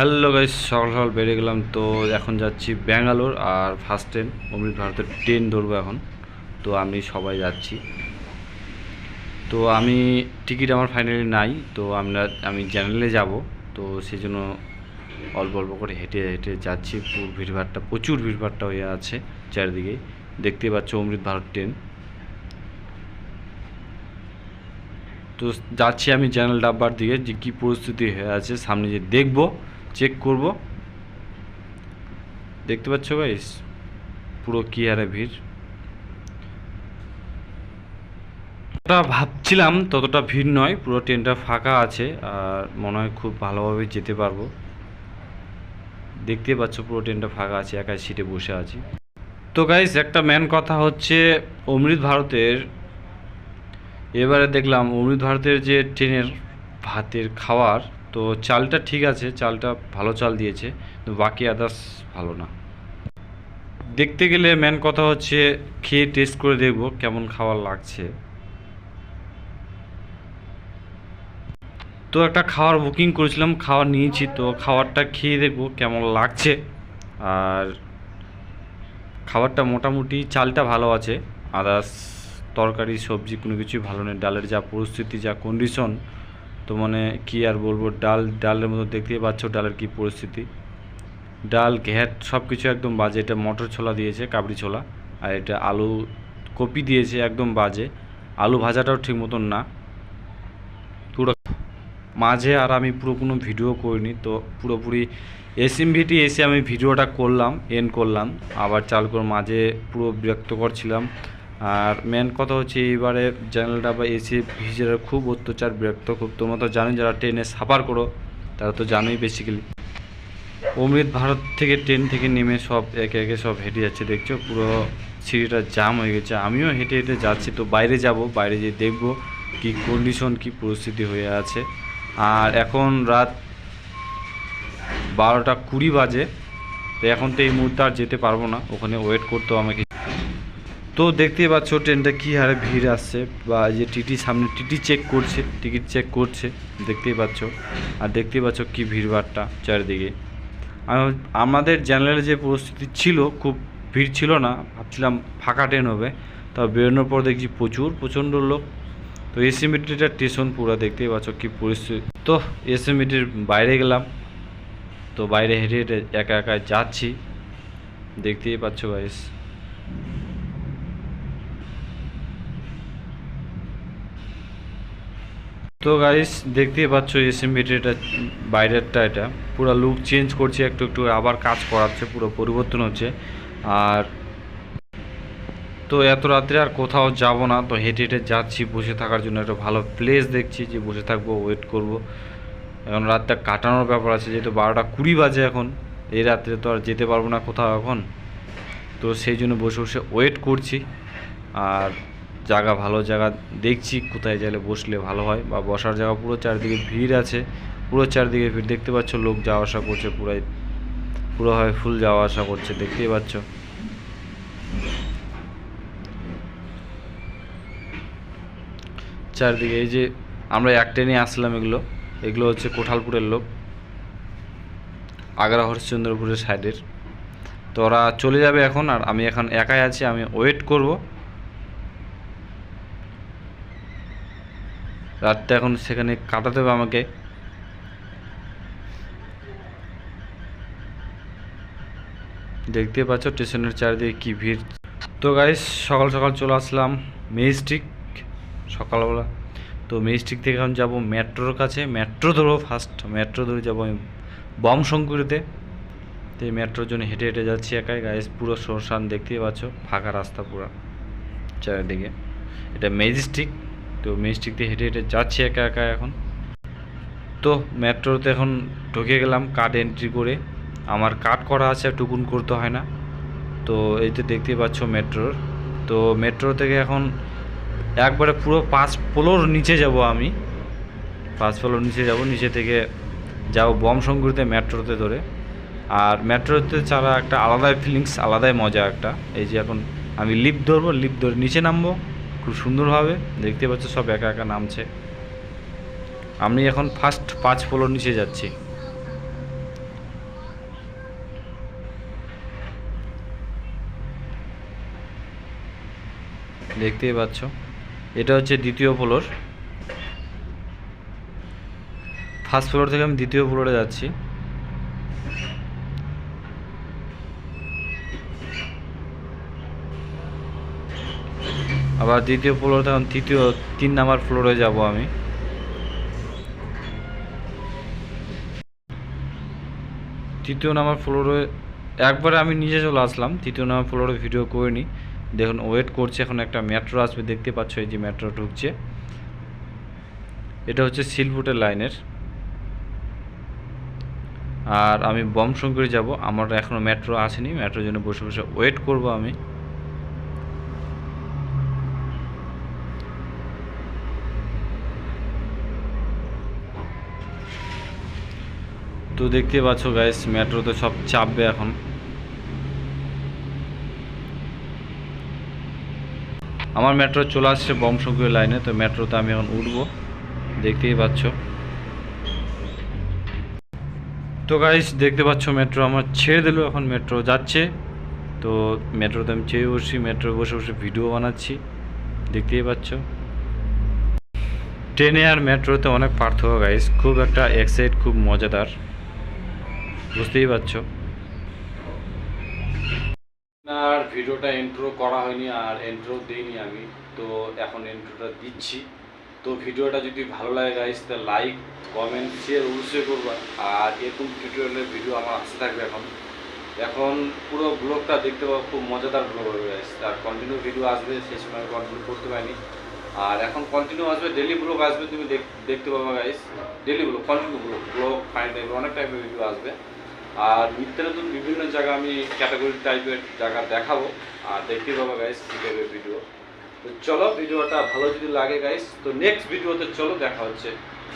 Hello guys, সকাল সকাল বেরিয়ে গেলাম। তো এখন যাচ্ছি ব্যাঙ্গালোর আর ফার্স্ট ট্রেন অমৃত ভারতের ট্রেন ধরবো এখন। তো আমি সবাই যাচ্ছি। তো আমি টিকিট আমার ফাইনালি নাই, তো আমরা, আমি জেনারেলে যাব। তো সেই জন্য অল্প অল্প করে হেঁটে হেঁটে যাচ্ছি। ভিড়ভাড়টা প্রচুর ভিড়ভাড়টা হয়ে আছে চারিদিকে। দেখতে পাচ্ছ অমৃত ভারত ট্রেন তো যাচ্ছি আমি চ্যানেল ডাব্বার দিকে, যে কী পরিস্থিতি হয়ে আছে, সামনে যে দেখব। চেক করব। দেখতে পাচ্ছ গাইস পুরো কি হারে ভিড়? ওটা ভাবছিলাম ততটা ভিড় নয়, পুরো ট্রেনটা ফাঁকা আছে, আর মনে হয় খুব ভালোভাবে যেতে পারব। দেখতে পাচ্ছ পুরো ট্রেনটা ফাঁকা আছে, একাই সিটে বসে আছি। তো গাইস একটা মেন কথা হচ্ছে অমৃত ভারতের, এবারে দেখলাম অমৃত ভারতের যে ট্রেনের ভাতের খাওয়ার তো চালটা ঠিক আছে, চালটা ভালো চাল দিয়েছে বাকি আদার্স ভালো না। দেখতে গেলে মেন কথা হচ্ছে খেয়ে টেস্ট করে দেখব কেমন খাবার লাগছে। তো একটা খাওয়ার বুকিং করেছিলাম খাওয়ার নিয়েছি, তো খাবারটা খেয়ে দেখব কেমন লাগছে। আর খাবারটা মোটামুটি চালটা ভালো আছে আদার্স তরকারি, সবজি কোনো কিছুই ভালো নেই, ডালের যা পরিস্থিতি, যা কন্ডিশন তো মানে কি আর বলব, ডাল, ডালের মতো দেখতেই পাচ্ছ ডালের কি পরিস্থিতি। ডাল, ঘ্যাট সব কিছু একদম বাজে। এটা মটর ছোলা দিয়েছে কাবড়ি ছোলা। আর এটা আলু কপি দিয়েছে, একদম বাজে। আলু ভাজাটাও ঠিক মতন না। পুরো মাঝে আর আমি পুরো কোনো ভিডিও করিনি, তো পুরোপুরি এসএমভিটি এসে আমি ভিডিওটা করলাম এন করলাম। আবার চাল করে মাঝে পুরো বিরক্তকর ছিলাম। আর মেন কথা হচ্ছে এইবারে চ্যানেলটা বা এসি ভিজিটার খুব অত্যাচার, বিরক্ত, খুব তোমরা তো জানোই যারা ট্রেনে সাফার করো, তারা তো জানোই বেসিক্যালি অমৃত ভারত থেকে ট্রেন থেকে নেমে সব একে একে সব হেঁটে যাচ্ছে, দেখছ? পুরো সিঁড়িটা জাম হয়ে গেছে। আমিও হেঁটে হেঁটে যাচ্ছি, তো বাইরে যাব, বাইরে গিয়ে দেখব কি কন্ডিশন কি পরিস্থিতি হয়ে আছে। আর এখন রাত বারোটা কুড়ি বাজে, তো এখন তো এই মুহূর্তে আর যেতে পারব না, ওখানে ওয়েট করতে আমাকে তো দেখতেই পাচ্ছ ট্রেনটা কী হারে ভিড় আসছে বা যে টিটি সামনে টিটি চেক করছে টিকিট চেক করছে, দেখতেই পাচ্ছ। আর দেখতেই পাচ্ছ কী ভিড়ভাড়টা চারিদিকে। আমি আমাদের জেনারেল যে পরিস্থিতি ছিল, খুব ভিড় ছিল না, ভাবছিলাম ফাঁকা ট্রেন হবে তা বেরোনোর পর দেখছি প্রচুর, প্রচণ্ড লোক। তো এসি এসএমবিটিটা স্টেশন পুরো, দেখতেই পাচ্ছ কী পরিস্থিতি। তো এসএমবিটির বাইরে গেলাম, তো বাইরে হেঁটে হেঁটে একা একা যাচ্ছি, দেখতেই পাচ্ছ গাইস তো গাইস দেখতেই পাচ্ছ এসএমবিটিটা বাইরেরটা এটা। পুরো লুক চেঞ্জ করছে, একটু একটু আবার কাজ করাচ্ছে, পুরো পরিবর্তন হচ্ছে। আর তো এত রাত্রে আর কোথাও যাব না, তো হেঁটে হেঁটে যাচ্ছি, বসে থাকার জন্য একটা ভালো প্লেস দেখছি যে বসে থাকব ওয়েট করব। এখন রাতটা কাটানোর ব্যাপার আছে, যেহেতু বারোটা কুড়ি বাজে এখন, এই রাত্রে তো আর যেতে পারব না কোথাও এখন। তো সেই জন্য বসে বসে ওয়েট করছি। আর জায়গা, ভালো জায়গা দেখছি, কোথায় গেলে বসলে ভালো হয়। বা বসার জায়গা পুরো চারদিকে ভিড় আছে, পুরো চারদিকে ভিড়। দেখতে পাচ্ছ লোক যাওয়া আসা করছে, পুরাই পুরো হয় ফুল যাওয়া আসা করছে, দেখতেই পাচ্ছ। চারদিকে এই যে আমরা এক ট্রেনে আসলাম এগুলো এগুলো হচ্ছে কোঠালপুরের লোক, আগ্রা হরিশ্চন্দ্রপুরের সাইডের তো ওরা চলে যাবে এখন, আর আমি এখন একাই আছি, আমি ওয়েট করব। রাতটা এখন সেখানে কাটাতে হবে আমাকে। দেখতে পাচ্ছ স্টেশনের চারিদিকে কি ভিড়। তো গাইস সকাল সকাল চলে আসলাম মেজিস্ট্রিক সকালবেলা। তো মেজিস্ট্রিক থেকে এখন যাব মেট্রোর কাছে। মেট্রো ধরবো ফার্স্ট মেট্রো ধরে যাব আমি বম শঙ্কুরিতে তো এই মেট্রোর জন্য হেঁটে হেঁটে যাচ্ছি একাই। গাইস পুরো শ্মশান দেখতেই পাচ্ছ, ফাঁকা রাস্তা পুরো, চারিদিকে। এটা মেজিস্ট্রিক তো মেজিস্ট্রিক দিয়ে হেঁটে হেঁটে যাচ্ছি একা একা এখন। তো মেট্রোতে এখন ঢুকে গেলাম কার্ড এন্ট্রি করে। আমার কার্ড করা আছে টুকুন করতে হয় না। তো এই তো দেখতেই পাচ্ছ মেট্রোর। তো মেট্রো থেকে এখন একবারে পুরো পাঁচ ফ্লোর নিচে যাব আমি। পাঁচ ফ্লোর নিচে যাব, নিচে থেকে যাব বম সংগুরিতে মেট্রোতে ধরে। আর মেট্রোতে ছাড়া একটা আলাদাই ফিলিংস আলাদাই মজা একটা। এই যে এখন আমি লিফট ধরবো লিফট ধরে নিচে নামবো। খুব সুন্দরভাবে দেখতে পাচ্ছ সব একা একা নামছে। আমি এখন ফার্স্ট পাঁচ ফ্লোর নিচে যাচ্ছি। দেখতেই পাচ্ছ, এটা হচ্ছে দ্বিতীয় ফ্লোর ফার্স্ট ফ্লোর থেকে আমি দ্বিতীয় ফ্লোরে যাচ্ছি। আবার দ্বিতীয় ফ্লোর তখন তৃতীয় তিন নাম্বার ফ্লোরে যাব আমি। তৃতীয় নাম্বার ফ্লোরে একবারে আমি নিজে চলে আসলাম, তৃতীয় নাম্বার ফ্লোরে ভিডিও করিনি। দেখুন ওয়েট করছে, এখন একটা মেট্রো আসবে, দেখতে পাচ্ছ এই যে মেট্রো ঢুকছে। এটা হচ্ছে সিলফুটের লাইনের আর আমি বমশঙ্করি যাব, আমার এখনও মেট্রো আসেনি মেট্রোর জন্য বসে বসে ওয়েট করব আমি। তো দেখতে পাচ্ছ গাইস মেট্রোতে সব চাপবে এখন। আমার মেট্রো চলে আসছে বমশঙ্করি লাইনে তো মেট্রোতে আমি এখন উঠবো। দেখতেই পাচ্ছ। তো গাইস দেখতে পাচ্ছ মেট্রো আমার ছেড়ে দিল, এখন মেট্রো যাচ্ছে। তো মেট্রোতে আমি চেয়ে বসছি মেট্রো বসে বসে ভিডিও বানাচ্ছি। দেখতেই পাচ্ছ। ট্রেনে আর মেট্রোতে অনেক পার্থক্য গাইস খুব একটা এক্সাইট খুব মজাদার। বুঝতেই পারছ। আর ভিডিওটা এন্ট্রো করা হয়নি আর এন্ট্রো দিইনি আমি, তো এখন এন্ট্রোটা দিচ্ছি। তো ভিডিওটা যদি ভালো লাগে গাইস তাহলে লাইক কমেন্ট শেয়ার অবশ্যই করবা। আর এরকম টিউটোরিয়ালের ভিডিও আমার আসতে থাকবে এখন। এখন পুরো ব্লগটা দেখতে পাবো, খুব মজাদার ব্লগ হবে গাইস আর কন্টিনিউ ভিডিও আসবে, সেই সময় কন্টিনিউ করতে পারিনি। আর এখন কন্টিনিউ আসবে ডেলি ব্লগ আসবে, তুমি দেখ- দেখতে পাবা guys daily vlog continue vlog vlog fine টাইপের অনেক টাইপের ভিডিও আসবে। আর নিত্য নতুন বিভিন্ন জায়গা আমি ক্যাটাগরি টাইপের জায়গা দেখাবো। আর দেখতে পাবো গাইস কী টাইপের ভিডিও তো চলো ভিডিওটা ভালো যদি লাগে গাইস তো নেক্সট ভিডিওতে চলো, দেখা হচ্ছে।